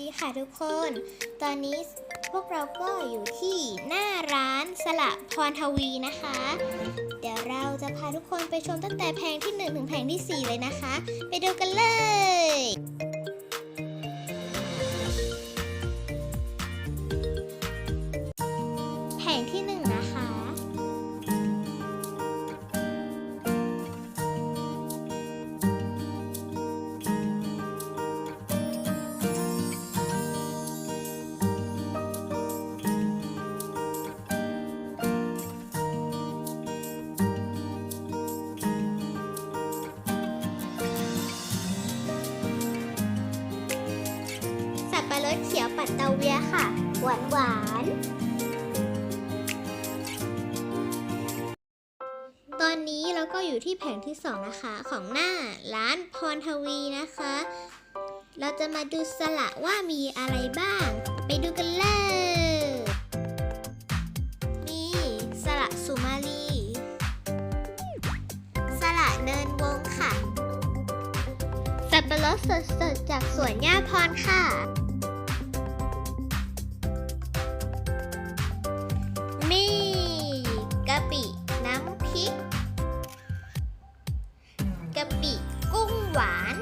ดีค่ะทุกคน ตอนนี้พวกเราก็อยู่ที่หน้าร้านสละพรทวีนะคะ เดี๋ยวเราจะพาทุกคนไปชมตั้งแต่แผงที่ 1 ถึงแผงที่ 4 เลยนะคะ ไปดูกันเลยแผงที่ 1นะคะสับปะรดเขียวปัดเตาเวียค่ะ หวานหวานตอนนี้เราก็อยู่ที่แผงที่ 2 นะคะ ของหน้าร้านพรทวีนะคะ เราจะมาดูสละว่ามีอะไรบ้าง ไปดูกันเลย มีสละสุมาลีสละเนินวงค่ะ สับปะรดสดๆจากสวนย่าพรค่ะ หวาน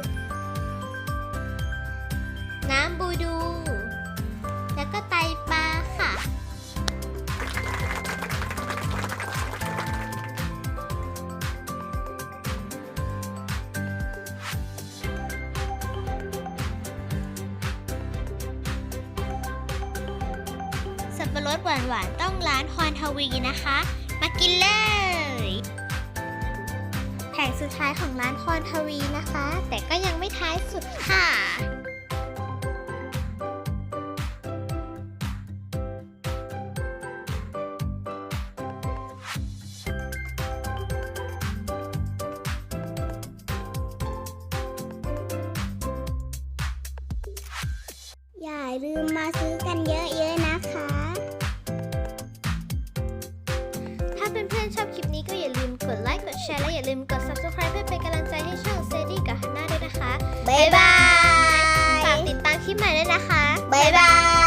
น้ำบูดู แล้วก็ไตปลาค่ะ สับปะรดหวานๆต้องร้านพรทวีนะคะ มากินเลย งสุดท้ายของร้านพรทวีนะคะ แต่ก็ยังไม่ท้ายสุดค่ะอย่าลืมมาซื้อกันเยอะๆ อย่าลืมกด subscribe เพื่อเป็นกำลังใจให้ช่องเซดี้กับฮันน่าด้วยนะคะ บ๊ายบาย ฝากติดตามคลิปใหม่ด้วยนะคะ บ๊ายบาย